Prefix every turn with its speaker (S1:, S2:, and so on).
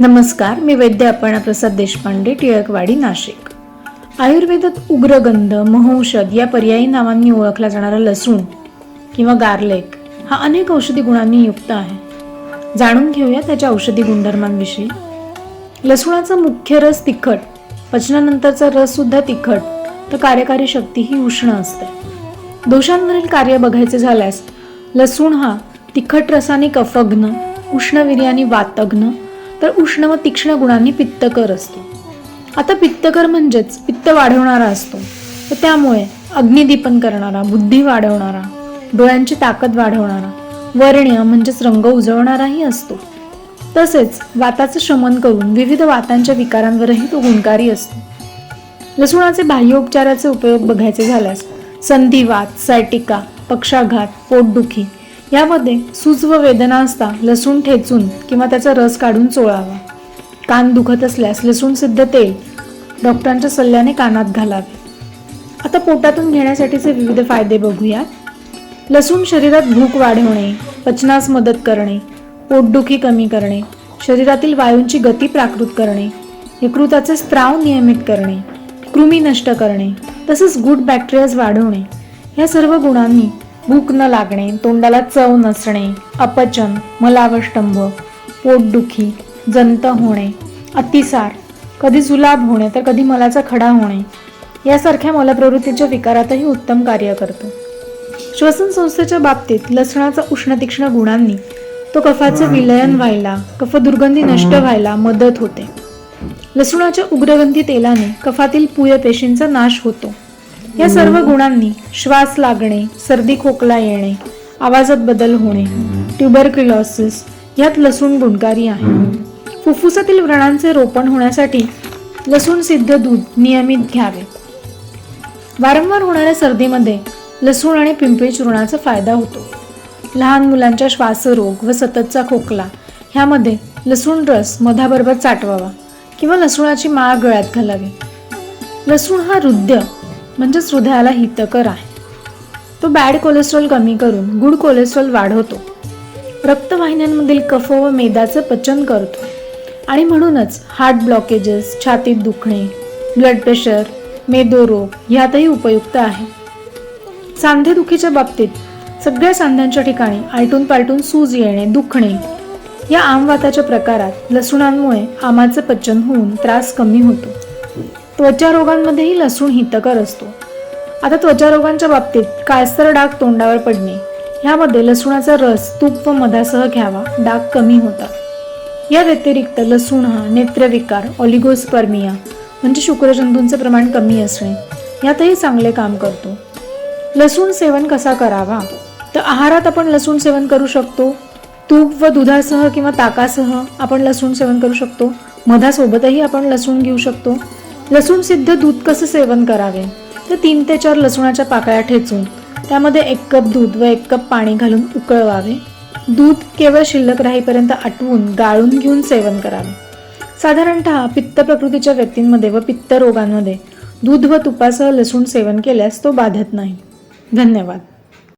S1: नमस्कार मी वैद्य अपर्णा प्रसाद देशपांडे टिळकवाडी नाशिक. आयुर्वेदात उग्रगंध महौषध या पर्यायी नावांनी ओळखला जाणारा लसूण किंवा गार्लेक हा अनेक औषधी गुणांनी युक्त आहे. जाणून घेऊया त्याच्या औषधी गुणधर्मांविषयी. लसूणाचा मुख्य रस तिखट पचनानंतरचा रससुद्धा तिखट तर कार्यकारी शक्ती ही उष्ण असते. दोषांवरील कार्य बघायचे झाल्यास लसूण हा तिखट रसाने कफग्न उष्णवीर्याने वातग्न तर उष्ण व तीक्ष्ण गुणांनी पित्तकर असतो. आता पित्तकर म्हणजेच पित्त वाढवणारा असतो. तर त्यामुळे अग्निदीपन करणारा बुद्धी वाढवणारा डोळ्यांची ताकद वाढवणारा वर्ण्य म्हणजेच रंग उजळणाराही असतो. तसेच वाताचं शमन करून विविध वातांच्या विकारांवरही तो गुणकारी असतो. लसूणाचे बाह्योपचाराचे उपयोग बघायचे झाल्यास संधिवात सायटिका पक्षाघात पोटदुखी यामध्ये सूज व वेदना असता लसूण ठेचून किंवा त्याचा रस काढून चोळावा. कान दुखत असल्यास लसूण सिद्ध तेल डॉक्टरांच्या सल्ल्याने कानात घालावे. आता पोटातून घेण्यासाठीचे विविध फायदे बघूया. लसूण शरीरात भूक वाढवणे पचनास मदत करणे पोटदुखी कमी करणे शरीरातील वायूंची गती प्राकृत करणे यकृताचे स्त्राव नियमित करणे कृमी नष्ट करणे तसेच गुड बॅक्टेरियाज वाढवणे या सर्व गुणांनी भूक न लागणे तोंडाला चव नसणे अपचन मलावष्टंभ पोटदुखी जंत होणे अतिसार कधी जुलाब होणे तर कधी मलाचा खडा होणे यासारख्या मलप्रवृत्तीच्या विकारातही उत्तम कार्य करतो. श्वसन संस्थेच्या बाबतीत लसणाचा उष्णतीक्ष्ण गुणांनी तो कफाचं विलयन व्हायला कफ दुर्गंधी नष्ट व्हायला मदत होते. लसूणाच्या उग्रगंधी तेलाने कफातील पुय पेशींचा नाश होतो. या सर्व गुणांनी श्वास लागणे सर्दी खोकला येणे आवाजात बदल होणे ट्युबरक्युलॉसिस यात लसूण गुणकारी आहे. फुफ्फुसातील व्रणांचे रोपण होण्यासाठी लसूण सिद्ध दूध नियमित घ्यावे. वारंवार होणाऱ्या सर्दीमध्ये लसूण आणि पिंपळी चूर्णाचा फायदा होतो. लहान मुलांच्या श्वासरोग व सततचा खोकला ह्यामध्ये लसूण रस मधाबरोबर चाटवावा किंवा लसूणाची माळ गळ्यात घालावी. लसूण हा हृदय म्हणजेच हृदयाला हितकर आहे. तो बॅड कोलेस्ट्रॉल कमी करून गुड कोलेस्ट्रॉल वाढवतो. रक्तवाहिन्यांमधील कफ व मेदाचं पचन करतो. आणि म्हणूनच हार्ट ब्लॉकेजेस छातीत दुखणे ब्लड प्रेशर मेदोरोग ह्यातही उपयुक्त आहे. सांधेदुखीच्या बाबतीत सगळ्या सांध्यांच्या ठिकाणी आलटून पालटून सूज येणे दुखणे या आमवाताच्या प्रकारात लसूणांमुळे आमाचं पचन होऊन त्रास कमी होतो. त्वचा रोगांमध्येही लसूण हितकर असतो. आता त्वचा रोगांच्या बाबतीत काळसर डाग तोंडावर पडणे. ह्यामध्ये लसूणाचा रस तूप व मधासह घ्यावा. डाग कमी होतात या व्यतिरिक्त लसूण हा नेत्रविकार ऑलिगोस्पर्मिया म्हणजे शुक्रजंतूंचे प्रमाण कमी असणे. यातही चांगले काम करतो. लसूण सेवन कसा करावा? तर आहारात आपण लसूण सेवन करू शकतो. तूप व दुधासह किंवा ताकासह आपण लसूण सेवन करू शकतो. मधासोबतही आपण लसूण घेऊ शकतो. लसूण सिद्ध दूध कसं सेवन करावे? तर तीन ते चार लसूणाच्या पाकळ्या ठेचून त्यामध्ये एक कप दूध व एक कप पाणी घालून उकळवावे. दूध केवळ शिल्लक राहीपर्यंत आटवून गाळून घेऊन सेवन करावे. साधारणतः पित्त प्रकृतीच्या व्यक्तींमध्ये व पित्त रोगांमध्ये दूध व तुपासह लसूण सेवन केल्यास तो बाधत नाही. धन्यवाद.